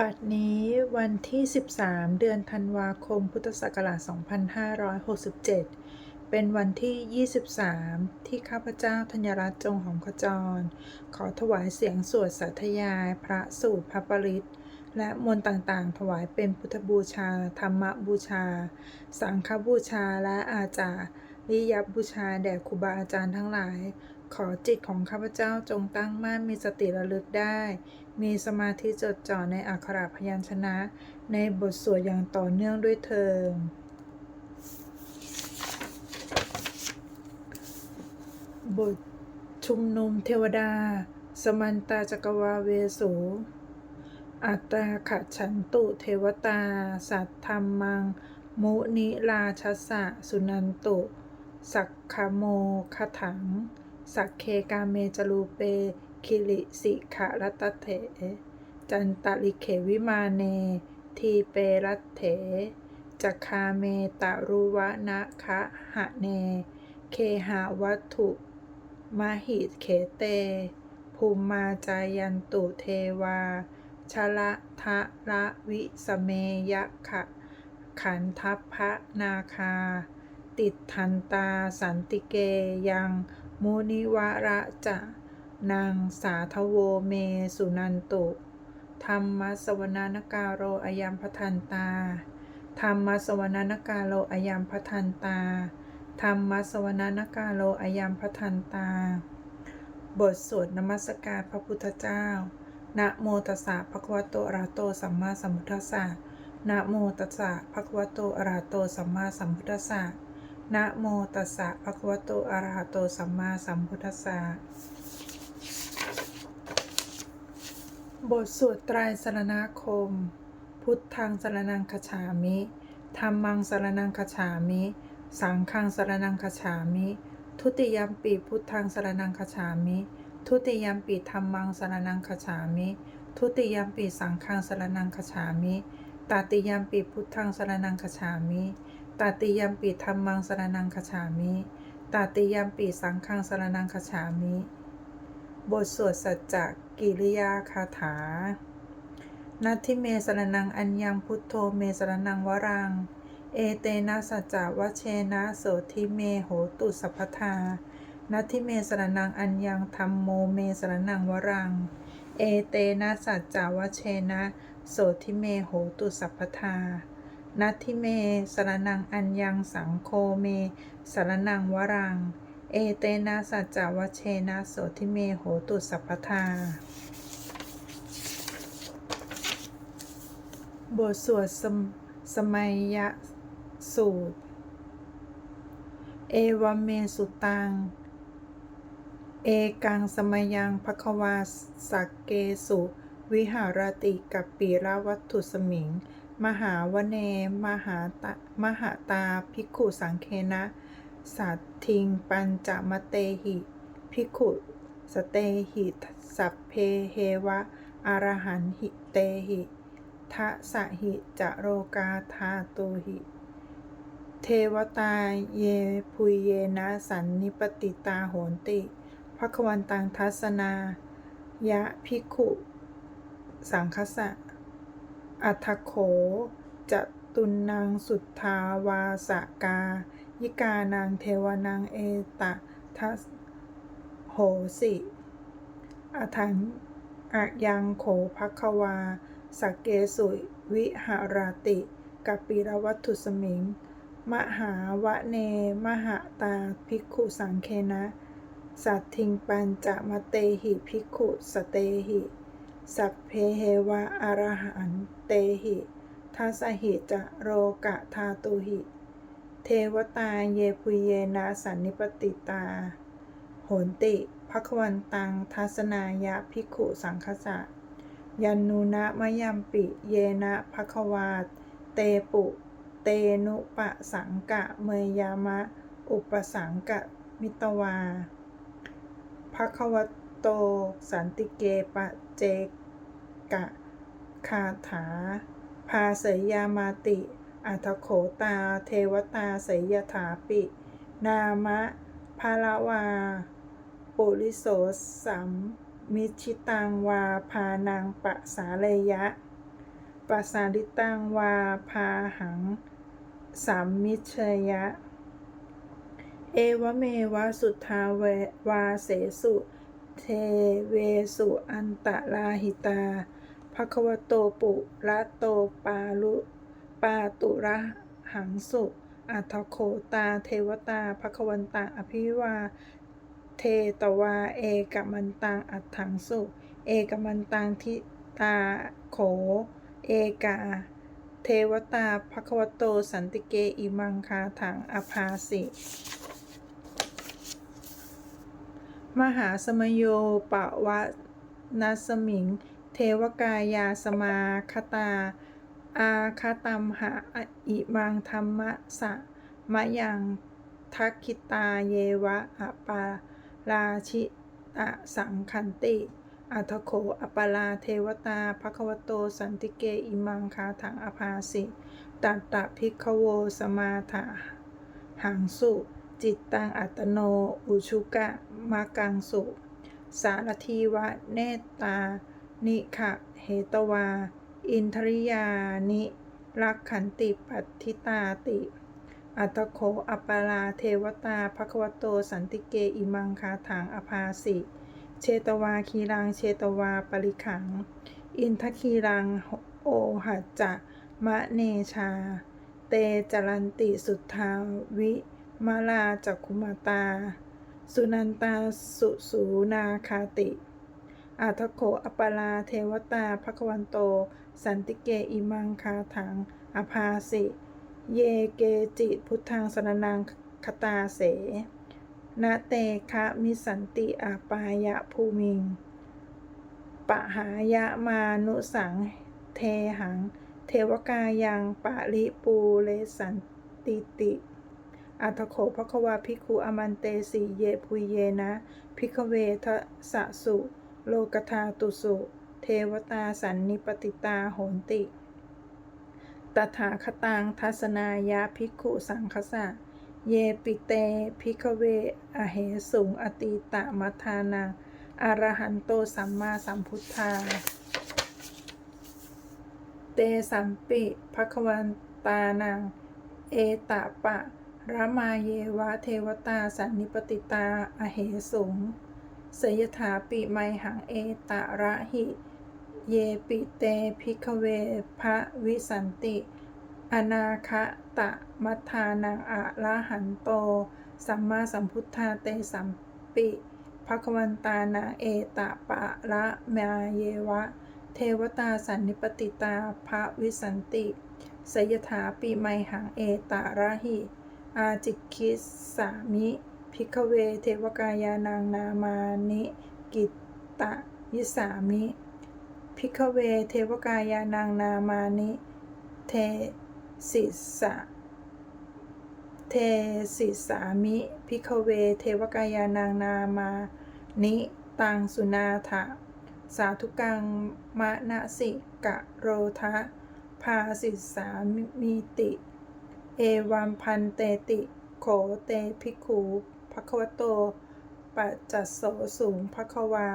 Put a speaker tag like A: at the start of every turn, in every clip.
A: บัดนี้วันที่ 13 เดือนธันวาคม พุทธศักราช 2567 เป็นวันที่ 23 ที่ข้าพเจ้าธัญรัตน์จงหอมขจร ขอถวายเสียงสวดสัทยาย พระสูตรพระปริตและมนต์ต่างๆ ถวายเป็นพุทธบูชา ธรรมบูชา สังฆบูชาและอาจาริยบูชาแด่ครูบาอาจารย์ทั้งหลาย ขอจิตของข้าพเจ้าจงตั้งมั่นมีสติระลึกได้ มีสมาธิจดจ่อในอักขระพยัญชนะ ในบทสวดอย่างต่อเนื่องด้วยเทิงบทชุมนุมเทวดา สมันตาจักรวาเวสูอัตตาขฉันตุเทวตา สัตธรรมัง มุนิราชสะ สุนันตุ สักขโมคถัง สักเคกาเมจรูเป คิริสิขะรัตเถ จันตลิเขวิมาเน ทีเปรัตเถจักคาเมตะรุวะนะคะหะเน เคหาวัตถุมหิเขเต ภูมิมาจายันตุเทวา ชละทะละวิสเมยะขะขันทัพพะนาคา ติดทันตาสันติเกยัง มุนิวระจะ นางสาทโวเมสุนันตุ ธรรมสวนานการโรอยัมพทันตา ธรรมสวนานการโรอยัมพทันตา ธรรมสวนานการโรอยัมพทันตา บทสวดนมัสการพระพุทธเจ้า นะโมตัสสะภะคะวะโตอะระหะโตสัมมาสัมพุทธัสสะนะโมตัสสะภะคะวะโตอะระหะโตสัมมาสัมพุทธัสสะ นะโมตัสสะภะคะวะโตอะระหะโตสัมมาสัมพุทธัสสะบทสวดไตรสรณคม พุทธังสรนังคฉามิธรรมังสรนังคฉามิ สังฆังสรนังคฉามิ ทุติยมปีพุทธังสรนังคฉามิ ทุติยมปีธรรมังสรนังคฉามิ ทุติยมปีสังฆังสรนังคฉามิตติยมปีพุทธังสรนังคฉามิ ตติยมปีธรรมังสรนังคฉามิตติยมปีสังฆังสรนังคฉามิ บทสวดสัจจกิริยาคาถา นัตทิเมสรนังอัญญังพุทโธเมสรนังวรัง เอเตนะสัจจวเชนะโสทิเมโหตุสัพพทานัตทิเมสรนังอัญญังธรรมโมเมสรนังวรัง เอเตนะสัจจวเชนะโสทิเมโหตุสัพพทา นัทิเม สรนังอัญญังสังโฆเม สรนังวรัง เอเตนะสัจจวเชนะโสทิเมโหตุสัพพทา บทสวดสมสมัยยะสูตร เอวเมสุตัง เอกังสมยังภควาสักเกสุ วิหารติกับปีรวัตถุสมิง มหาวเน มหาตมหาตาภิกขุสังเคนะสัตทิง ปัญจมเตหิภิกขุสเตหิสัพเพเฮวะอรหันหิเตหิทะสะหิจะโรกาธาตุหิ เทวตาเยพุยเยนะสันนิปติตาโหนติภควันตังทัสนายะภิกขุ สังคสะ อัทโขจะตุนนางสุทธาวาสกา ยิกานางเทวนางเอตะทัสโหสิอทังอะยังโขภควาสักเกสุวิหารติกัปปิรวัตถุสมิง มหาวะเน มหาตาภิกขุสังเคนะ สัตทิงปัญจะมะเตหิภิกขุสเตหิ สัพเพเฮวะอรหันเตหิทัสหิจะโรกะธาตุหิ เทวตาเยพุเยนะสันนิปติตา โหนติภควันตังทัสนายะภิกขุสังคสะ ยันนูนะมยัมปิเยนะภควาตเตปุ เตนุปะสังกะเมยามะ อุปสังกะมิตวาภคว โต สันติเกปะเจกะ คาถาพาสยามาติ อัทโขตา เทวตาสยยถาปิ นามะพาลาวา ปุริโสสัมมิชิตังวา พานังปะสาเลยะปัสาริตังวา พาหังสามมิชยะ เอวเมวะสุทธาเววาเสสุ เทเวสุอันตลาหิตาภควโตปุระโตปาลุปาตุระหังสุอัทโคตาเทวตาภควันตังอภิวา เทตวา เอกมันตังอัฏฐังสุ เอกมันตังทิตาโข เอกา เทวตาภควโตสันติเกอิมังคาถังอภาสิ มหาสมโยปะวะนัสมิง เทวกายาสมาคตา อาคตัมหะอิมังธรรมะสะมะยังทักขิตาเยวะอปาราชิตะสังคันติอัทโขอปลาเทวตาภควโตสันติเกอิมังคาถังอภาสิตัตตะพิกโวสมาถาหังสุ จิตตังอัตโน อุชุกะมากังสุ สารทีวะเนตตา นิขะเหตวา อินทริยานิรักขันติปัตทิตาติ อัตโขอัปปาราเทวตาภควโตสันติเกอิมังคาถังอภาสิ เชตวาคีรังเชตวาปริขัง อินทคีรังโอหัจจะมะเนชา เตจรันติสุทธาวิ มาลาจักคุมาตา สุนันตาสุสูนาคาติ อาทโขอปปาราเทวตาภควันโต สันติเกอิมังคาถัง อภาสิ เยเกจิพุทธังสรนังคตาเสนาเตคะมิสันติอาปายะภูมิง ปะหายะมานุสังเทหัง เทวกายังปะริปูเลสันติติ อัตโขภควาภิกขุอมันเตสีเยพุยเยนะ พิกเวทะสะสุ โลกธาตุสุ เทวตาสันนิปติตาโหนติ ตถาคตังทัศนายะภิกขุสังคสะ เยปิเตภิกเวอเหสุงอติตะมัทานังอรหันโตสัมมาสัมพุทธา เตสัมปิภควันตานังเอตะปะ ระมาเยวะเทวตาสันนิปติตาอเหสุงสยถาปิไมหังเอตะระหิ เยปิเตภิกเวพระวิสันติ อนาคะตะมัทานังอะระหันโต สัมมาสัมพุทธาเตสัมปิภควันตานาเอตะปะระมาเยวะ เทวตาสันนิปติตาพระวิสันติสยถาปิไมหังเอตะระหิ อาจิคิสามิพิกเวเทวกายานางนามานิกิตตะยิสามิพิกเวเทวกายานางนามานิเทสิสะเทสิสามิพิกเวเทวกายานางนามานิตังสุนาถะสาธุกังมะนะสิกะโรทะพาสิสามิติ เอวัมพันเตติโขเตภิกขุภควโตปัจจัสโสสูงภควา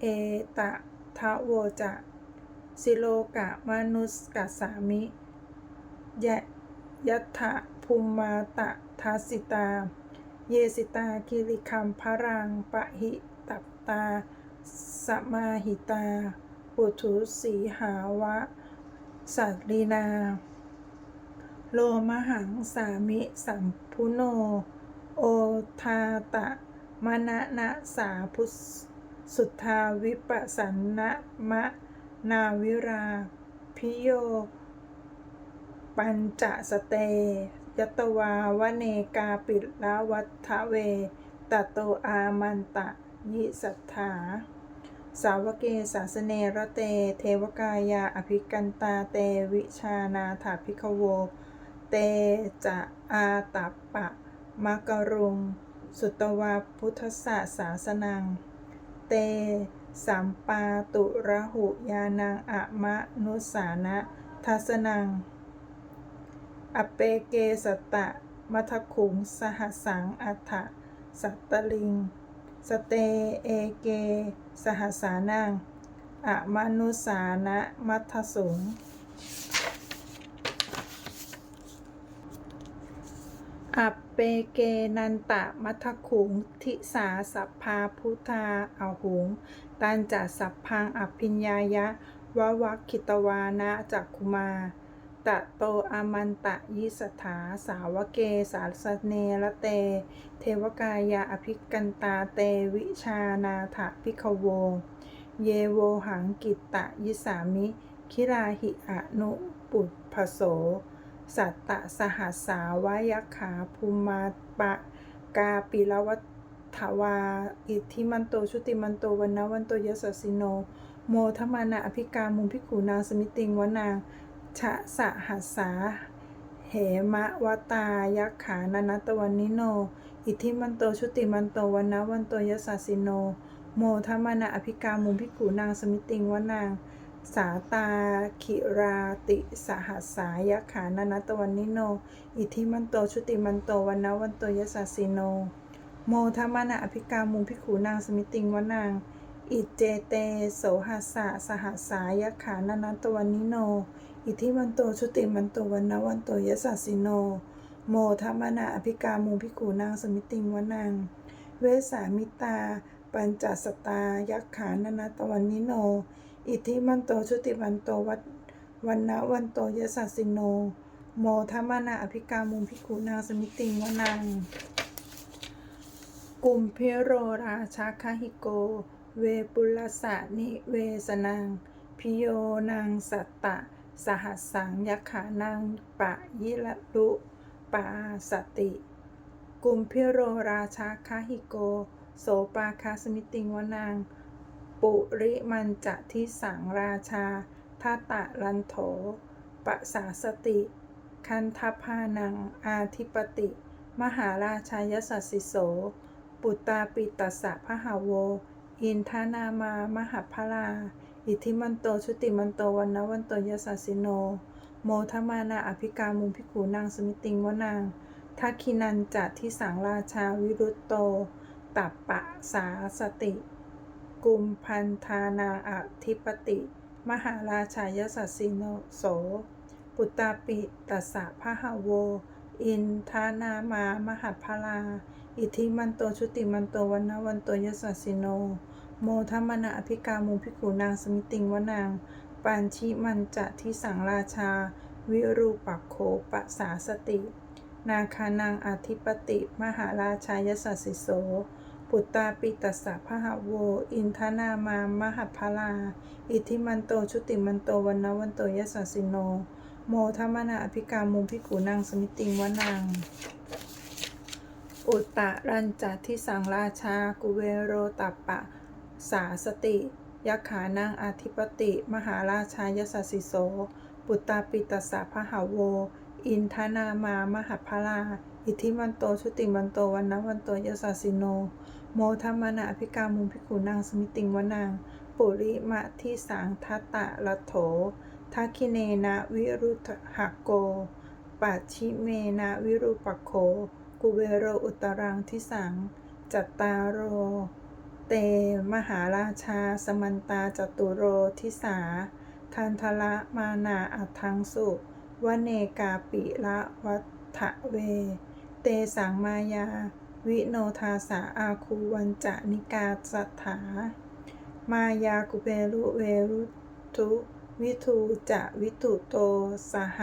A: เอตะทะโวจะสิโลกะมนุสกสามิยะยัตถะภูมาตะทัสสิตา เยสิตาคิริคัมพรังปะหิตัตา สมาหิตาปุถุสีหาวะสัตลีนา โลมหังสามิสัมพุโน โอทาตะมณะนะสาพุสุทธาวิปสสนะมะนาวิราพิโย ปัญจสเต ยตวาวเนกาปิลาวัฏเวตโตอามันตะยิสัทธาสาวเกสาสเนระเต เทวกายาอภิกันตาเตวิชานาถาภิกขโว เตจะอาตัปปะมะกรุง สุตวาพุทธศาสาสนัง เตสัมปาตุระหุยานังอะมะนุสานะทัสนัง อเปเกสตะมัทขุงสหสังอัฏฐสัตตลิง สเตเอเก สหสานังอะมนุสานะมัทสง อัปเปเกนันตะมัทขุงทิสาสัพพาพุทธาอาหุง ตันจะสัพพังอภิญญายะวะวัคคิตวานะจักคุมา ตะโตอามันตะยิสถาสาวเกสาสเนละเต เทวกายาอภิกันตาเตวิชานาถพิขโว เยโวหังกิตตะยิสามิ คิราหิอนุปุพพโส สัตตะสหัสสาวายักขาภูมาปะกาปิลวัฏวา อิทธิมันโตชุติมันโตวันนวันโตยสสิโน โมทมานะอภิกามุมพิขูนางสมิติงวนางชะสะหัสสาเหมะวตายักขานันตวันนิโน อิทธิมันโตชุติมันโตวันนวันโตยสสิโน โมทมานะอภิกามุมพิขูนางสมิติงวนาง สาตาคิราติสหัสสายะขานนัตวันนิโน อิทิมันโตชุติมันโตวันนวันโตยสสสิโน โมทมนะอภิกามุพิขูนางสมิติงวนาง อิเจเตโสหัสสะสหัสสายะขานนัตวันนิโน อิทิมันโตชุติมันโตวันนวันโตยสสสิโน โมทมนะอภิกามุพิขูนางสมิติงวนาง เวสามิตา ปัญจสตายักขานนัตวันนิโน อิทธิมันโตชุติมันโตวัดวันนะวันโตยสัสสิโน โมทัมมนาอภิกามุงพิกุนางสมิติงวนังกุมเพโรราชาคาหิโก เวปุลสะนิเวสนังพิโยนางสัตตะ สหัสสังยขานังปะยิละลุปาสติกุมเพโรราชาคาหิโก โสปาคาสมิติงวนาง ปุริมันจะทิสังราชาทาตะลันโถปะสาสติ คันทพานัง อาธิปติ มหาราชายสัสสิโส ปุตตาปิตัสสะพหาโว อินทานามามหาพลาอิทธิมันโตชุติมันโตวันนวันโตยสัสสิโน โมทมานาอภิกามุงพิขูนางสมิติงวนางทักขินันจะทิสังราชาวิรุตโต ตัปปะสาสติ กุมพันธานาอธิปติ มหาราชายสัสสิโนโส ปุตตาปิตัสสะพหาโว อินทานามามหัพลา อิทิมันโตชุติมันโตวันนวันโตยสัสสิโน โมทัมมนาอภิกามุพิขูนางสมิติงวนางปานชิมันจะทิสังราชา วิรูปักโขปะสาสติ นาคานางอธิปติ มหาราชายสัสสิโส ปุตตาปิตัสสะพหโว อินทนามามหัพพลา อิทิมันโตชุติมันโตวันนวันโตยสัสสิโน โมทัมมนาอภิกามุงพิกูนางสมิติงวนางอุตตะรันจัตทิสังราชากุเวโรตัปปะ สาสติยขานางอธิปติ มหาราชายสัสสิโส ปุตตาปิตัสสะพหโว อินทนามามหัพพลา อิทธิมันโตชุติมันโตวันนะวันโตยสัสิโน โมทัมมนาอภิกามุงพิกูนางสมิติงวนาง ปุริมะทิสังทัตตะละโถทักขิเนนะวิรุธหโกปัจฉิเมนะวิรูปโค กุเวโรอุตรังทิสัง จัตตาโร เต มหาราชา สมันตาจตุโรทิสา คันทละมานาอัทังสุวเนกาปิละวัฏเว เตสังมายา วิโนทาสาอาคูวันจะนิกาสัทธามายากุเปรุเวรุทุวิทูจะวิตุโตสห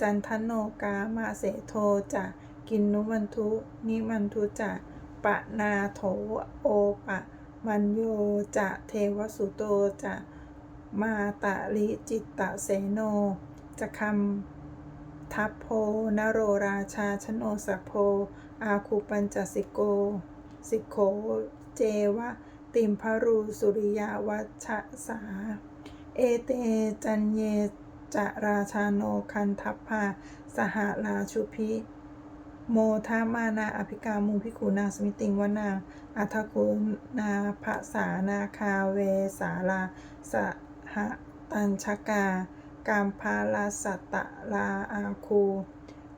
A: จันทโนกามาเสโทจะกินนุมันทุนิมันทุจะปะนาโถโอปะ มันโยจะเทวสุโตจะมาตะลิจิตตะเสโนจะคำ ทัพโพนโรราชาชโนสโพ อาคูปัญจสิโก สิโข เจวะ ติมพรูสุริยาวัชสา เอเตจันเยจะราชาโนคันทัพพา สหราชุพิ โมทามานาอภิกามุงพิกูนาสมิติงวนาอัทกุนาภาษานาคาเวสาลาสหตัญชกา กามพาลาสัตตะลาอาคู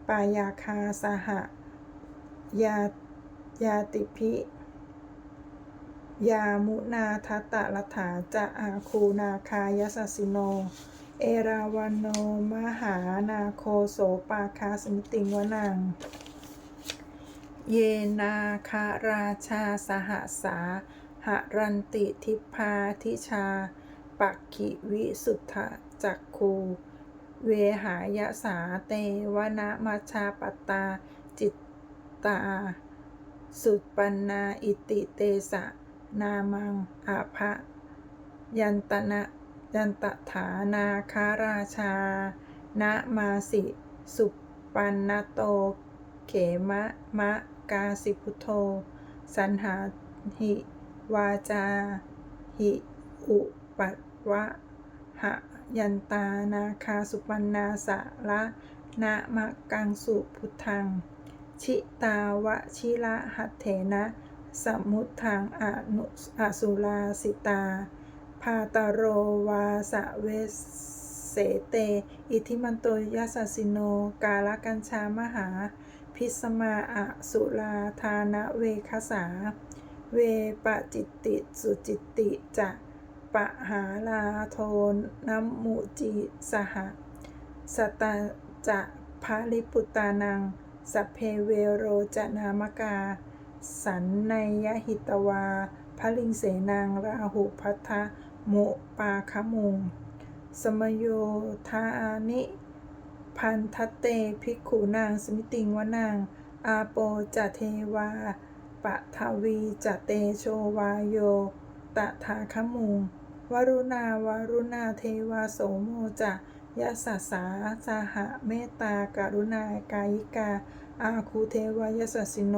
A: ปายาคาสหยายาติพิ ยามุนาทัตตะรัฐาจะอาคูนาคายสสิโน เอราวันโนมหานาโคโสปาคาสมิติงวนัง เยนาคาราชาสหสาหรันติทิพาทิชา ปักขิวิสุทธจักคูเวหายสาเตวนะมัชาปตา จิตตา สุปปันนาอิติเตสะ นามังอาภะยันตนะยันตถานาคาราชา นะมาสิ สุปปันนโต เขมะมะกาสิพุทโธสันหาหิ วาจา หิ อุปัต วะหะยันตานาคาสุปันนาสะละนะมะกังสุพุทธัง ชิตาวะชิละหัตเถนะสมุทังอนุอสุลาสิตา พาตโรวาสะเวสเสเต อิทิมันโตยัสสิโน กาลกัญชามหา พิสมาอสุลาทานะเวคสา เวปจิตติสุจิตติจะ ปะหาลาโทนัมุจิสหะสตาจะภาลิปุตานังสัพเพเวโรจนามกา สันในยหิตวาพลิงเสนางราหุพัทธะโมปาคมุง สมโยทานิ พันทเตภิกขุนางสมิติงวนาง อาโปจะเทวาปะทวีจะเตโชวาโยตถาคมุง วรุณาวรุณาเทวาโสโมจะยะสัสสาสาหะเมตตาการุณากายิกา อาคูเทวายสสสิโน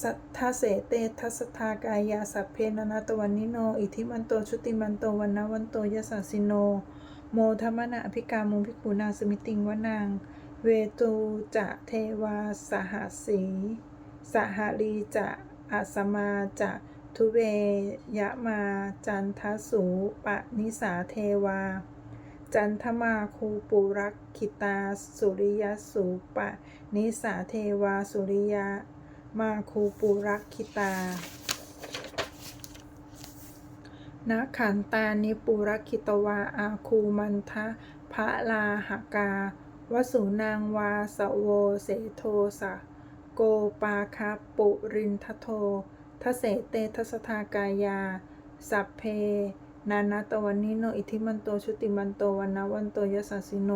A: สัทธาเสเตทัสทากายาสัพเพนนาตวันนิโน อิทิมันโตชุติมันโตวันนวันโตยสสสิโน โมธรรมนาอภิกามุภิกุนาสมิติงวนาง เวตูจะเทวาสหสี สหลีจะอัสมาจะ ทุเวยะมาจันทสูปะนิสาเทวา จันทมาคูปุรักขิตา สุริยสูปะนิสาเทวาสุริยามาคูปุรักขิตานาขันตานิปุรคิตวาอาคูมันทะพระลาหกาวสุนางวาสโวเสโทสะ โกปาคาปุรินทโท ทเสเตทัสทากายา สัพเพ นานาตวันนิโน อิทิมันโต ชุติมันโตวันนาวันโตยสสสิโน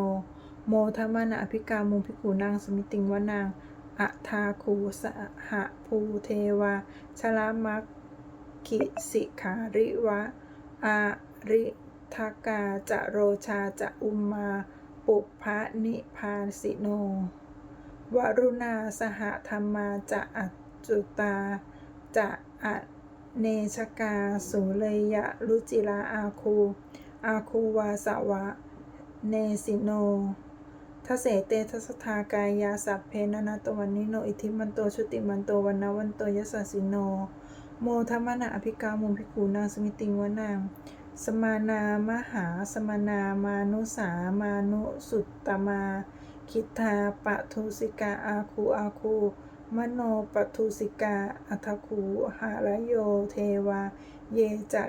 A: โมทมนาอภิกามุภิกขุนางสมิติงวนางอะทาคูสหภูเทวา ชลามักขิสิขาริวะ อาริทกาจะโรชาจะอุมมาปุพะนิพาสิโน วรุณาสหธรรมาจะอัจจุตา จะอะเนชกาสุเลยะรุจิลาอาคู อาคูวาสวะ เนสิโนทเสเตทัสทากายาสัพเพนนาตวันนิโน อิทิมันโตชุติมันโตวันนาวันโตยสสิโน โมธรรมนาอภิกามุมภิกขุนางสมิติงวนาง สมานามหาสมานามานุสามานุสุตตมา คิทาปะทุสิกาอาคูอาคู มโนปทุสิกา อัทคูหารโยเทวา เยจะ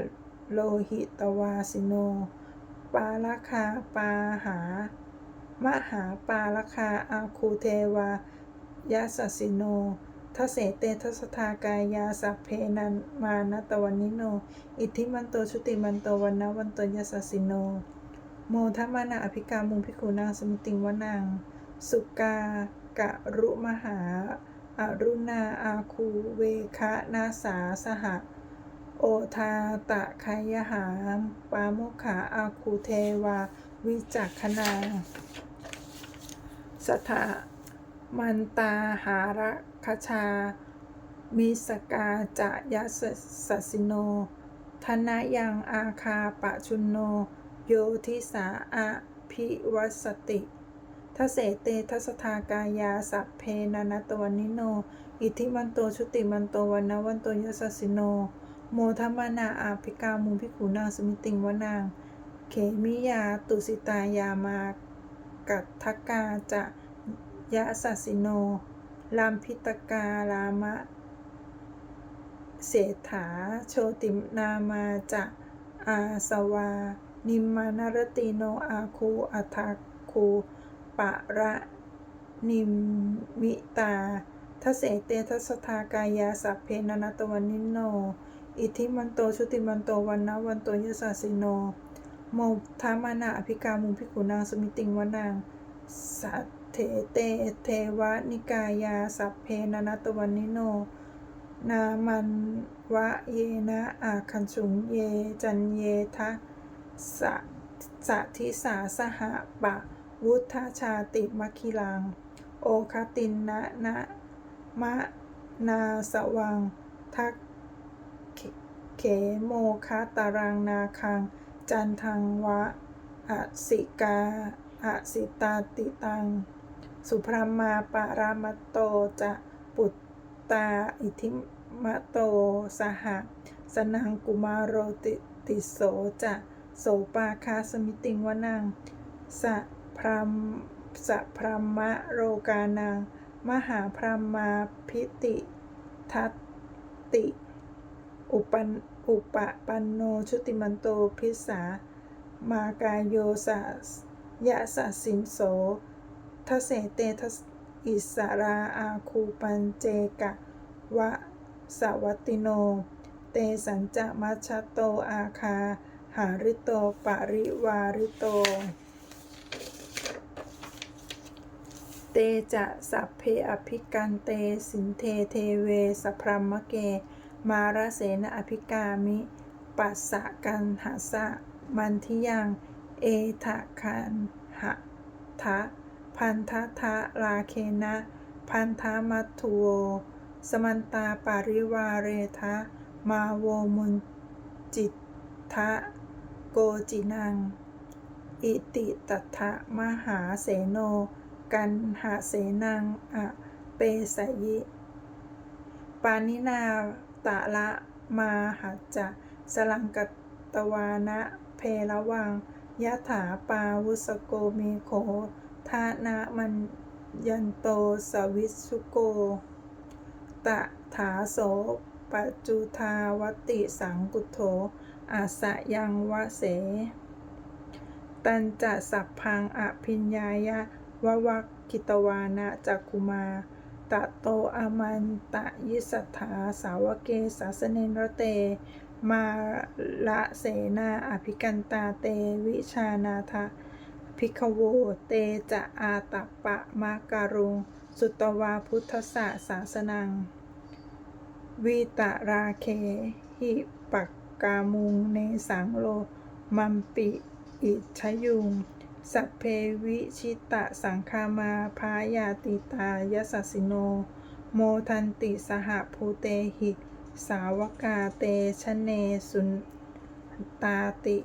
A: โลหิตวาสิโน ปาลคาปาหา มหาปาลคาอาคูเทวายะสสิโนทเสเตทัสทากายาสัพเพนันมานตวันนิโน อิทธิมันโตชุติมันโตวันนาวันโตยสสสิโน โมทมานาอภิกามุงพิคูนางสมิติงวนาง สุกากะรุมหา อรุณาอาคูเวคะนาสาสหะ โอทาตะคายหามปาโมขาอาคูเทวา วิจักขนาสถามันตาหาระคชามิสกาจะยะสสสสิโน ธนายังอาคาปะชุนโน โยทิสาอะพิวสติ ทเสเตทัสทากายาสัพเพนานตวันนิโน อิทิมันโตชุติมันโตวันนาวันโตยสสสิโน โมทมนาอาภิกามุภิขุนางสมิติงวนาง เขมิยาตุสิตายามากัตทกาจะยะสัสสิโน ลามพิตกาลามะ เศรษฐาโชตินามาจะอาสวา นิมมานารติโนอาคูอัทาคู ปะระนิมมิตาทัสเสเตทัสทากายาสัพเพนนาตวันนิโน อิทิมันโตชุติมันโตวันนะวันโตยสสสิโน โมทามานาอภิกามุภิกขุนางสมิติงวนางสัทเถเตเทวนิกายาสัพเพนนาตวันนิโน นามันวะเยนะอาคันสุงเยจันเยทะสะสะทิสาสหะปะ วุฒชาติมัคคิลัง โอคตินนะนะมะนาสวัง ทักเขโมคาตารังนาคัง จันทังวะอสิกาอสิตาติตัง สุพรหมาปารามโตจะปุตตาอิทิมะโตสหะสนังกุมารโรติติโสจะโสปาคาสมิติงวนังสะ พรมสะพรมะโรกานัง มหาพรหมาพิติทัตติ อุปันอุปปันโนชุติมันโตพิสามากายโยสัสยะสัสินโสทเสเตทสอิสราอาคูปัญเจกะวะสวัติโน เตสัญจะมัชโตอาคา หาริโตปาริวาริโต เตจะสัพเพอภิกันเตสินเทเทเวสพรหมเก มาราเสนอภิกามิปัสสะกันหาสะมันทิยังเอทะคันหะทะพันทะทะลาเคนะพันธะมัททุโว สมันตาปาริวาเรทะ มาโวมุนจิตทะโกจินัง อิติตัทะมหาเสโน กันหาเสนังอะเปสยิ ปานินาตะละมาหัจะ สลังกตวานะเพละวังยะถาปาวุสโกเมโคทานะมันยันโตสวิสุโก ตะถาโสปัจจุทาวติสังกุโถอาสะยังวะเส ตันจะสัพพังอภิญญายะ ววักกิตวานะจักคุมาตะโตอามันตะยิสัทธาสาวเกสาสเนนรเต มาละเสนาอภิกันตาเตวิชานาทะพิกโวเตจะอาตัปะมาการุงสุตวาพุทธสะสาสนัง วีตะราเคหิปักกามุงเนสังโล มัมปิอิชยุง สัพเพวิชิตะสังคามาพายาติตายสัสิโน โมทันติสหภูเตหิ สาวกาเตชะเนสุนตาติ